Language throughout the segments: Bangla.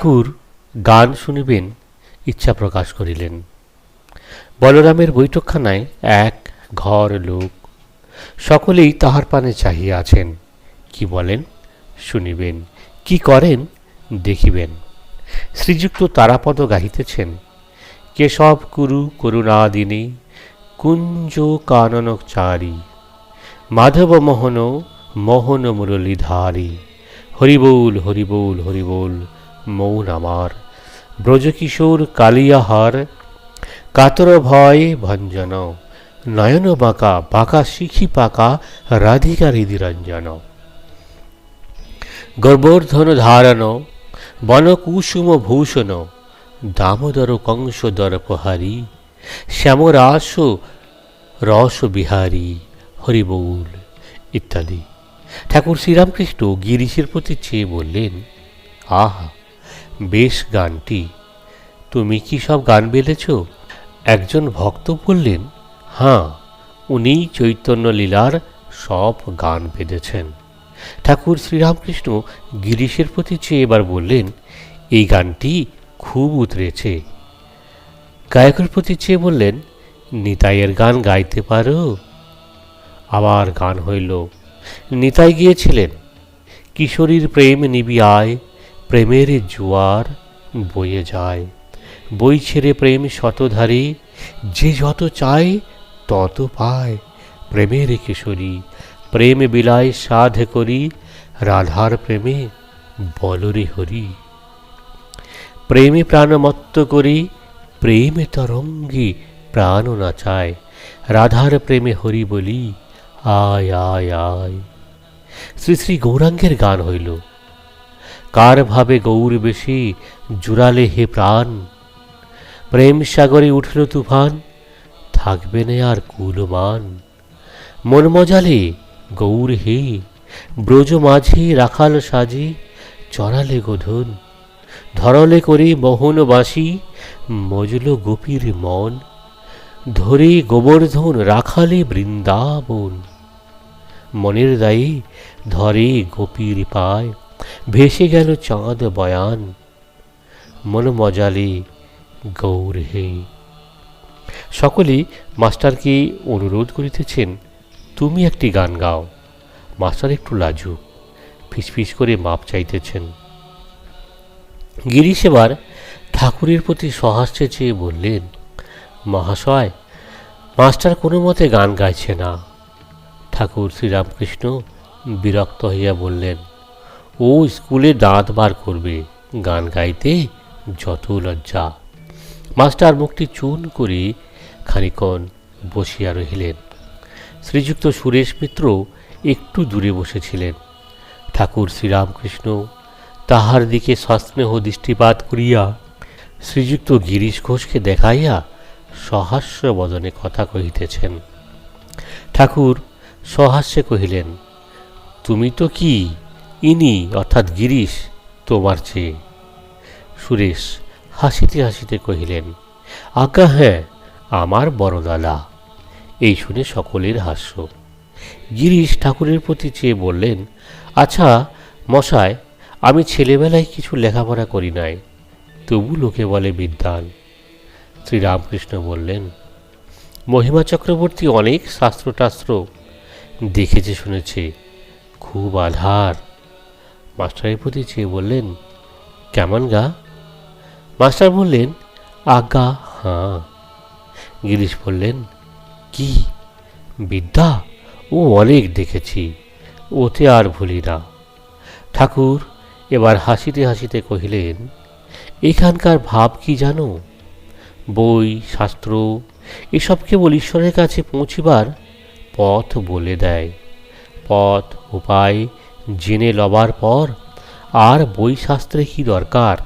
ঠাকুর গান শুনিবেন, ইচ্ছা প্রকাশ করিলেন। বলরামের বৈঠকখানায় এক ঘর লোক, সকলেই তাহার পানে চাহিয়া আছেন। কি বলেন? শুনিবেন। কি করেন? দেখিবেন। শ্রীযুক্ত তারাপদ গাহিতেছেন কেশব কুরু করুণাদিনী, কুঞ্জ কাননক চারি, মাধব মোহন মোহন মুরলীধারী, হরিবোল হরিবোল হরিবোল মৌন আমার। ব্রজকিশোর কালিয়াহার কাতর ভয় ভঞ্জন, নয়ন বাঁকা বাঁকা শিখি পাকা, রাধিকা হৃদিরঞ্জন। গর্ভর্ধন ধারণ, বনকুসুম ভূষণ, দামোদর কংসদর প্রহারী, শ্যামরাস রস বিহারী হরিবৌল ইত্যাদি। ঠাকুর শ্রীরামকৃষ্ণ গিরিশের প্রতি চেয়ে বললেন, আহা বেশ গানটি। তুমি কি সব গান বেলেছ? একজন ভক্ত বললেন হ্যাঁ উনি চৈতন্য লীলার সব গান বেঁধেছেন। ঠাকুর শ্রীরামকৃষ্ণ গিরিশের প্রতি চেয়ে এবার বললেন, এই গানটি খুব উতরেছে। গায়কের প্রতি চেয়ে বললেন, নিতাইয়ের গান গাইতে পারো? আবার গান হইল। নিতাই গিয়েছিলেন, কিশোরীর প্রেম নিবিয়ায় প্রেমের জোয়ার বয়ে যায়। বই ছেড়ে প্রেম শতধারী, যে যত চায় তত পায় প্রেমের কিশোরী। প্রেম বিলায় সাধ করি, রাধার প্রেমে বলরে হরি। প্রেমে প্রাণমত্ত করি, প্রেমে তরঙ্গি প্রাণ নাচায়। রাধার প্রেমে হরি বলি, আয় আয় আয়। শ্রী শ্রী গৌরাঙ্গের গান হইল কার ভাবে গৌর বেশি জুড়ালে হে প্রাণ? প্রেম সাগরে উঠল তুফান, থাকবে না আর কুলমান। মন মজালে গৌর হে, ব্রজ মাঝে রাখাল সাজি চড়ালে গোধন। ধরলে করে মোহন বাসি মজল গোপীর মন। ধরে গোবর্ধন রাখালে বৃন্দাবন। মনের দায়ী ধরে গোপীর পায়। ভেসে গেল চাঁদ বয়ান, মন মজালে গৌর হে। সকলেই মাস্টারকে অনুরোধ করিতেছেন, তুমি একটি গান গাও। মাস্টার একটু লাজুক ফিসফিস করে মাপ চাইতেছেন। গিরিশ এবার ঠাকুরের প্রতি সহাস্যে চেয়ে বললেন, মহাশয়, মাস্টার কোনো মতে গান গাইছে না। ঠাকুর শ্রীরামকৃষ্ণ বিরক্ত হইয়া বললেন ও স্কুলে দাঁত বার করবে, গান গাইতে যত লজ্জা। মাস্টার মুখটি চুন করে খানিকণ বসিয়া রহিলেন। শ্রীযুক্ত সুরেশ মিত্র একটু দূরে বসেছিলেন। ঠাকুর শ্রীরামকৃষ্ণ তাহার দিকে সস্নেহ দৃষ্টিপাত করিয়া শ্রীযুক্ত গিরিশ ঘোষকে দেখাইয়া সহাস্য বদনে কথা কহিতেছেন। ঠাকুর সহাস্যে কহিলেন, তুমি তো কি ইনি অর্থাৎ গিরিশ তোমার চেয়ে। সুরেশ হাসিতে হাসিতে কহিলেন, আজ্ঞা হ্যাঁ আমার বড়দাদা এই শুনে সকলের হাস্য। গিরিশ ঠাকুরের প্রতি চেয়ে বললেন আচ্ছা মশায়, আমি ছেলেবেলায় কিছু লেখাপড়া করি নাই, তবু লোকে বলে বিদ্যান। শ্রীরামকৃষ্ণ বললেন, মহিমা চক্রবর্তী অনেক শাস্ত্রটাস্ত্র দেখেছে শুনেছে, খুব আধার। মাস্টারের প্রতি চেয়ে বললেন কেমন গা? মাস্টার বললেন আজ্ঞা হাঁ। গিরিশ বললেন, কি? বিদ্যা? ও অনেক দেখেছি, ওতে আর ভুলি না। ঠাকুর এবার হাসিতে হাসিতে কহিলেন, এখানকার ভাব কি জানো? বই, শাস্ত্র, এসব কেবল ঈশ্বরের কাছে পৌঁছিবার পথ বলে দেয়। পথ, উপায় জেনে লবার পর আর বই শাস্ত্রে কি দরকার,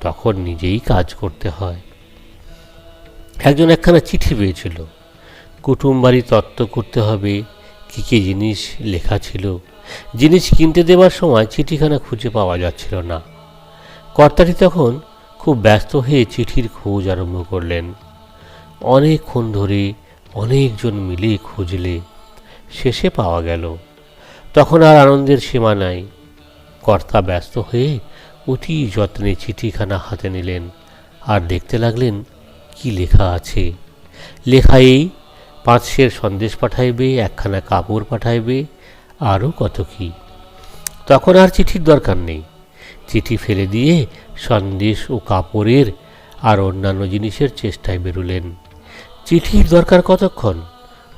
তখন নিজেই কাজ করতে হয়। একজন একখানা চিঠি পেয়েছিল কুটুম বাড়ি তত্ত্ব করতে হবে, কী কী জিনিস লেখা ছিল, জিনিস কিনতে দেবার সময় চিঠিখানা খুঁজে পাওয়া যাচ্ছিল না। কর্তাটি তখন খুব ব্যস্ত হয়ে চিঠির খোঁজ আরম্ভ করলেন। অনেকক্ষণ ধরে অনেকজন মিলে খুঁজলে, শেষে পাওয়া গেল। তখন আর আনন্দের সীমা নাই। কর্তা ব্যস্ত হয়ে অতি যত্নে চিঠিখানা হাতে নিলেন আর দেখতে লাগলেন কি লেখা আছে। লেখা এই, পাঁচশের সন্দেশ পাঠাইবে, একখানা কাপড় পাঠাইবে, আরও কত কি। তখন আর চিঠির দরকার নেই। চিঠি ফেলে দিয়ে সন্দেশ ও কাপড়ের আর অন্যান্য জিনিসের চেষ্টায় বেরুলেন। চিঠির দরকার কতক্ষণ?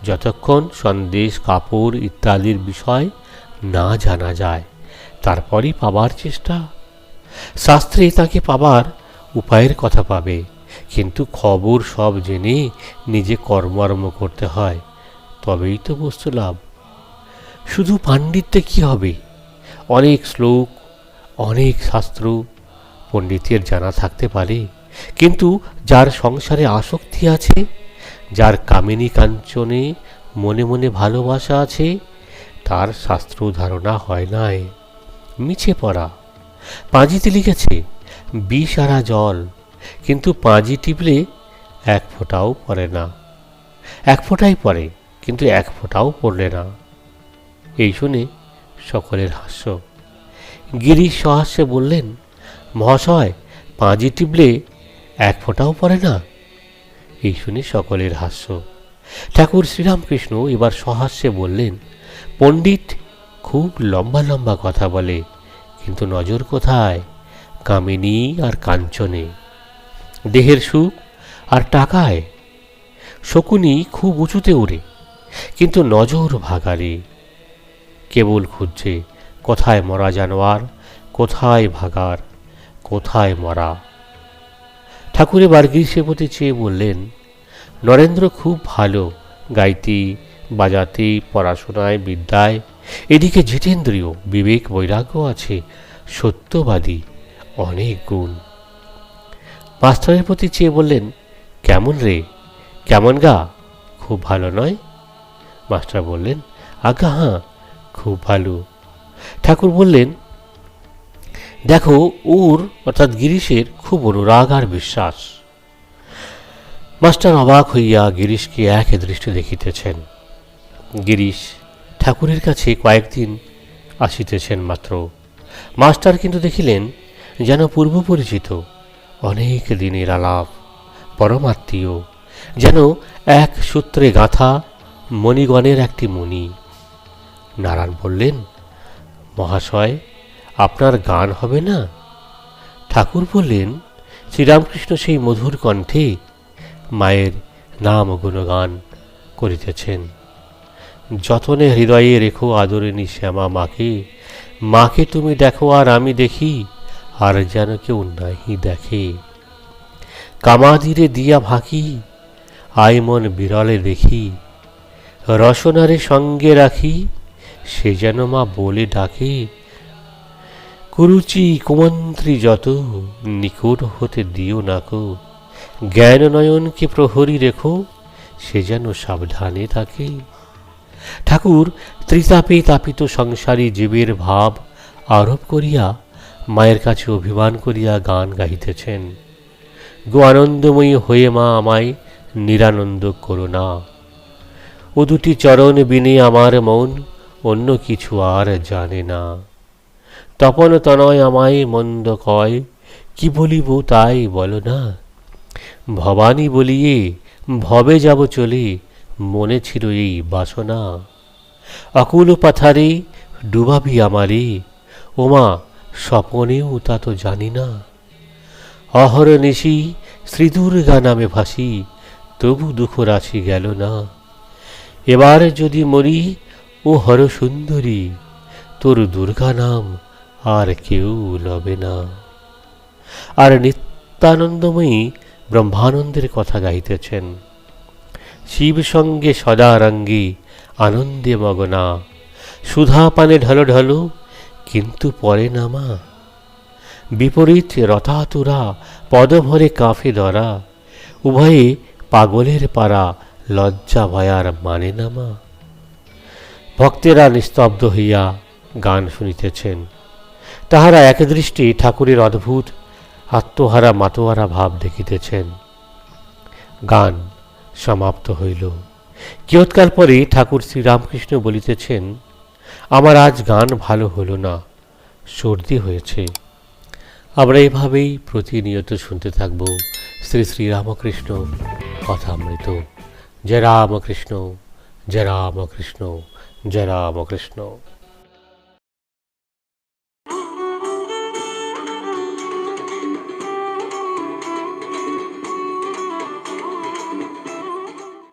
যতক্ষণ সন্দেশ, কাপড় ইত্যাদির বিষয় না জানা যায়, তারপরই পাবার চেষ্টা। শাস্ত্রে তাকে পাবার উপায়ের কথা পাবে, কিন্তু খবর সব জেনে নিজে কর্মারম্ভ করতে হয়, তবেই তো বস্তু লাভ। শুধু পাণ্ডিত্যে কি হবে? অনেক শ্লোক, অনেক শাস্ত্র পণ্ডিতের জানা থাকতে পারে, কিন্তু যার সংসারে আসক্তি আছে, যার কামিনী কাঞ্চনে মনে মনে ভালোবাসা আছে তার শাস্ত্র ধারণা হয় নাই। মিছে পড়া। পাঁজিতে লিখেছে বিষারা জল। কিন্তু পাঁজি টিপলে এক ফোঁটাও পড়ে না। এক ফোঁটাই পড়ে, কিন্তু এক ফোঁটাও পড়লে না। এই শুনে সকলের হাস্য। গিরিশ সহাস্যে বললেন, মহাশয়, পাঁজি টিপলে এক ফোঁটাও পড়ে না? এই শুনে সকলের হাস্য। ঠাকুর শ্রীরামকৃষ্ণ এবার সহাস্যে বললেন পণ্ডিত খুব লম্বা লম্বা কথা বলে, কিন্তু নজর কোথায়? কামিনী আর কাঞ্চনে। দেহের সুখ আর টাকায়। শকুনি খুব উঁচুতে ওড়ে কিন্তু নজর ভাগারে কেবল খুঁজছে, কোথায় মরা জানোয়ার, কোথায় ভাগার, কোথায় মরা। ঠাকুর এবার গ্রীষ্মপতি চেয়ে বললেন, নরেন্দ্র খুব ভালো, গাইতে বাজাতে, পড়াশোনায়, বিদ্যায়, এদিকে জিতেন্দ্রীয়, বিবেক বৈরাগ্য আছে সত্যবাদী, অনেক গুণ। মাস্টারের প্রতি চেয়ে বললেন, কেমন রে? কেমন গা? খুব ভালো নয়? মাস্টার বললেন আজ্ঞা হাঁ, খুব ভালো। ঠাকুর বললেন, দেখো, ওর, অর্থাৎ গিরিশের, খুব অনুরাগ আর বিশ্বাস। মাস্টার অবাক হইয়া গিরিশকে এক দৃষ্টি দেখিতেছেন। গিরিশ, ঠাকুরের কাছে কয়েকদিন আসিতেছেন মাত্র। মাস্টার কিন্তু দেখিলেন যেন পূর্ব পরিচিত, অনেক দিনের আলাপ পরমাত্মীয় যেন এক সূত্রে গাঁথা মণিগণের একটি মণি। নারায়ণ বললেন, মহাশয়, আপনার গান হবে না? ঠাকুর বললেন, শ্রীরামকৃষ্ণ সেই মধুর কণ্ঠে মায়ের নাম গুণগান করিতেছেন। যতনে হৃদয়ে রেখো আদরিনী শ্যামা মাকে মাকে তুমি দেখো আর আমি দেখি, আর যেন কেউ নাহি দেখে। কামাদিরে দিয়া ভাকি আই মন বিরলে দেখি। রসনারে সঙ্গে রাখি, সে যেন মা বলে ডাকে। কুরুচি কুমন্ত্রী যত, নিকট হতে দিও নাকো জ্ঞান নয়নকে প্রহরী রেখো, সে যেন সাবধানে থাকে। ঠাকুর ত্রিতাপে তাপিত সংসারী জীবের ভাব আরোপ করিয়া মায়ের কাছে অভিমান করিয়া গান গাইতেছেন গো আনন্দময়ী হয়ে মা আমায় নিরানন্দ করো না। ও দুটি চরণ বিনে আমার মন অন্য কিছু আর জানে না। তপন তনয় আমায় মন্দ কয়, কি বলিব তাই বলো না। ভবানী বলিয়ে ভবে যাব চলে মনে ছিল এই বাসনা। অকুল পাথারে ডুবাবি আমারে। ওমা, স্বপনেও তা তো জানি না। অহর নিশি শ্রীদুর্গা নামে ভাসি, তবু দুঃখ রাশি গেল না। এবার যদি মরি, ও হর সুন্দরী, তোর দুর্গা নাম আর কেউ লবে না। আর নিত্যানন্দময়ী ব্রহ্মানন্দের কথা গাইতেছেন শিব সঙ্গে সদারঙ্গী, আনন্দে মগনা। সুধা পানে ঢলো ঢলো, কিন্তু পরে নামা বিপরীত রথাতুরা, পদভরে কাফে ধরা। উভয়ে পাগলের পাড়া, লজ্জা ভয়ার মানে নামা ভক্তেরা নিস্তব্ধ হইয়া গান শুনিতেছেন। তাহারা একদৃষ্টি ঠাকুরের অদ্ভুত, আত্মহারা মাতোয়ারা ভাব দেখিতেছেন। গান সমাপ্ত হইল। কিয়ৎকাল পরে ঠাকুর শ্রীরামকৃষ্ণ বলিতেছেন, আমার আজ গান ভালো হলো না, সর্দি হয়েছে। আমরা এভাবেই প্রতিনিয়ত শুনতে থাকব শ্রী শ্রীরামকৃষ্ণ কথামৃত। জয় রামকৃষ্ণ জয় রামকৃষ্ণ জয় রামকৃষ্ণ।